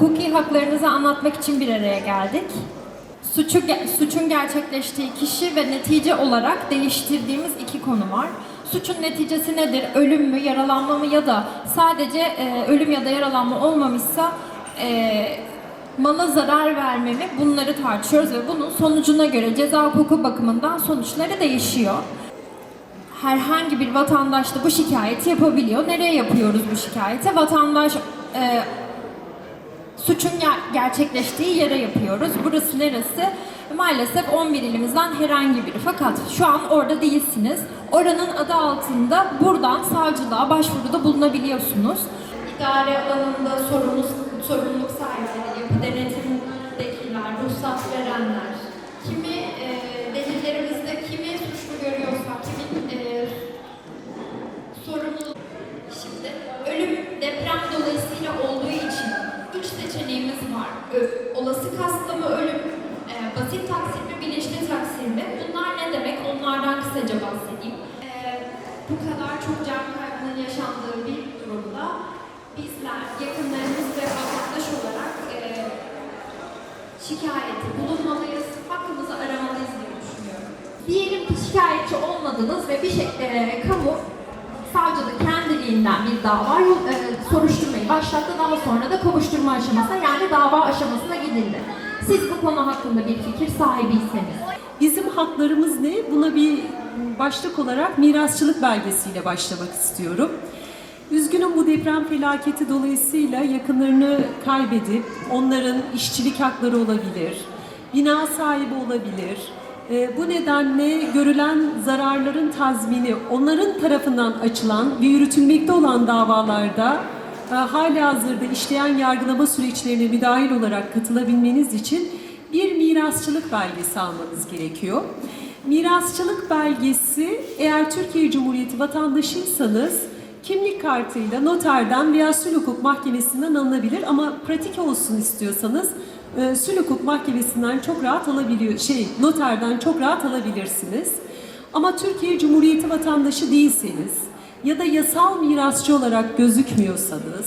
hukuki haklarınızı anlatmak için bir araya geldik. Suçu, suçun gerçekleştiği kişi ve netice olarak değiştirdiğimiz iki konu var. Suçun neticesi nedir? Ölüm mü, yaralanma mı ya da sadece e, ölüm ya da yaralanma olmamışsa e, mala zarar verme? Bunları tartışıyoruz ve bunun sonucuna göre ceza hukuku bakımından sonuçları değişiyor herhangi bir vatandaş da bu şikayeti yapabiliyor. Nereye yapıyoruz bu şikayeti? Vatandaş e, suçun ger- gerçekleştiği yere yapıyoruz. Burası neresi? Maalesef 11 ilimizden herhangi biri. Fakat şu an orada değilsiniz. Oranın adı altında buradan savcılığa başvuruda bulunabiliyorsunuz. İdare alanında sorumlu, sorumluluk sahipleri, yapı denetimdekiler, ruhsat verenler, kimi e, delillerimizde kimi suçlu görüyorsak, kimin e, sorumluluk Şimdi ölüm deprem dolayısıyla olduğu için üç seçeneğimiz var. Ö- olası kastla mı ölüm, basit taksir mi, bilinçli taksir mi? Bunlar ne demek? Onlardan kısaca bahsedeyim. E, bu kadar çok can kaybının yaşandığı bir durumda bizler yakınlarımız ve vatandaş olarak e, şikayeti bulunmalıyız, hakkımızı aramalıyız diye düşünüyorum. Diyelim ki şikayetçi olmadınız ve bir şey, e, kamu savcılık kendiliğinden bir dava e, soruşturmayı başlattı. Daha sonra da kovuşturma aşamasına yani dava aşamasına gidildi. Siz bu konu hakkında bir fikir sahibiyseniz. Bizim haklarımız ne? Buna bir başlık olarak mirasçılık belgesiyle başlamak istiyorum. Üzgünüm bu deprem felaketi dolayısıyla yakınlarını kaybedip onların işçilik hakları olabilir, bina sahibi olabilir. Ee, bu nedenle görülen zararların tazmini onların tarafından açılan ve yürütülmekte olan davalarda e, hala hazırda işleyen yargılama süreçlerine müdahil olarak katılabilmeniz için bir mirasçılık belgesi almanız gerekiyor. Mirasçılık belgesi eğer Türkiye Cumhuriyeti vatandaşıysanız kimlik kartıyla noterden veya sül hukuk mahkemesinden alınabilir ama pratik olsun istiyorsanız e, hukuk mahkemesinden çok rahat alabiliyor şey noterden çok rahat alabilirsiniz. Ama Türkiye Cumhuriyeti vatandaşı değilseniz ya da yasal mirasçı olarak gözükmüyorsanız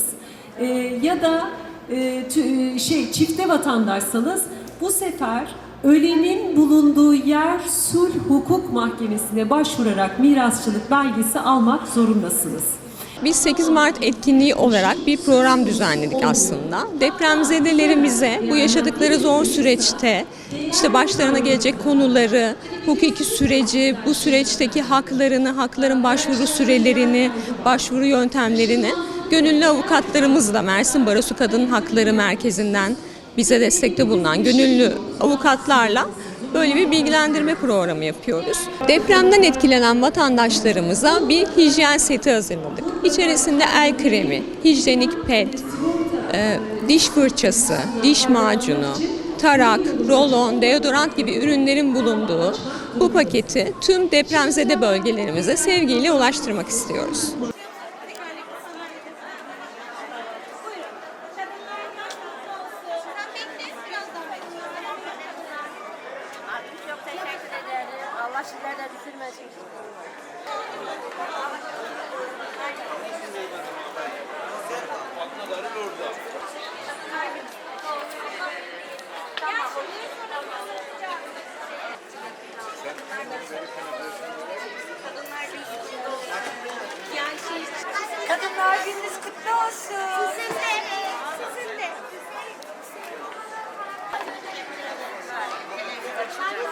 e, ya da e, tü- şey çifte vatandaşsanız bu sefer ölenin bulunduğu yer sulh hukuk mahkemesine başvurarak mirasçılık belgesi almak zorundasınız. Biz 8 Mart etkinliği olarak bir program düzenledik aslında. Depremzedelerimize bu yaşadıkları zor süreçte işte başlarına gelecek konuları, hukuki süreci, bu süreçteki haklarını, hakların başvuru sürelerini, başvuru yöntemlerini gönüllü avukatlarımızla Mersin Barosu Kadın Hakları Merkezi'nden bize destekte bulunan gönüllü avukatlarla böyle bir bilgilendirme programı yapıyoruz. Depremden etkilenen vatandaşlarımıza bir hijyen seti hazırladık. İçerisinde el kremi, hijyenik pet, e, diş fırçası, diş macunu, tarak, rolon, deodorant gibi ürünlerin bulunduğu bu paketi tüm depremzede bölgelerimize sevgiyle ulaştırmak istiyoruz. Abi çok teşekkür ederim. Allah sizler de düşürmesin. Kadınlar gününüz kutlu olsun. Sizin de. Sizin de. Ee,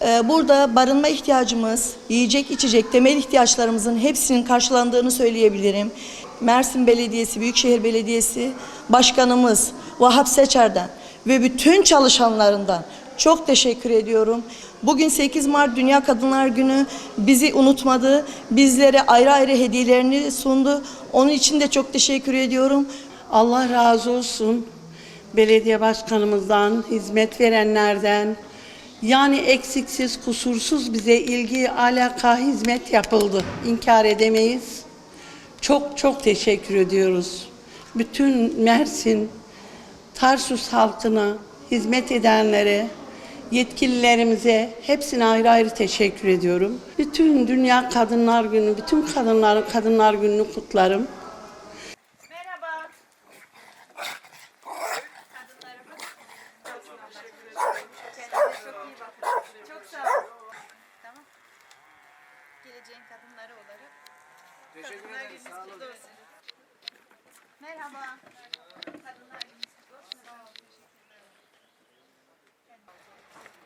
Burada barınma ihtiyacımız, yiyecek içecek temel ihtiyaçlarımızın hepsinin karşılandığını söyleyebilirim. Mersin Belediyesi, Büyükşehir Belediyesi Başkanımız Vahap Seçer'den ve bütün çalışanlarından Çok teşekkür ediyorum. Bugün 8 Mart Dünya Kadınlar Günü bizi unutmadı. Bizlere ayrı ayrı hediyelerini sundu. Onun için de çok teşekkür ediyorum. Allah razı olsun belediye başkanımızdan, hizmet verenlerden. Yani eksiksiz, kusursuz bize ilgi, alaka, hizmet yapıldı. İnkar edemeyiz. Çok çok teşekkür ediyoruz. Bütün Mersin, Tarsus halkına, hizmet edenlere, yetkililerimize hepsine ayrı ayrı teşekkür ediyorum. Bütün Dünya Kadınlar Günü, bütün kadınların Kadınlar Günü'nü kutlarım. Merhaba. Çok sağ ol. Tamam. Geleceğin kadınları olarak. Kadınlar Gününüz kutlu olsun. Merhaba. Kadınlar Gününüz kutlu olsun. Sağ ol.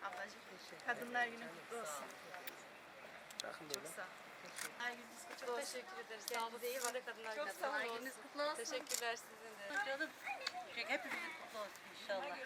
Ablacığım Kadınlar Günü kutlu olsun. Çok sağ ol. Kadınlar Gününüz kutlu olsun. Teşekkür ederiz. Sağ olun. iyi bakın kadınlar Çok sağ olun. Gününüz kutlu olsun. Teşekkürler sizin de. Hepimizin kutlu olsun inşallah.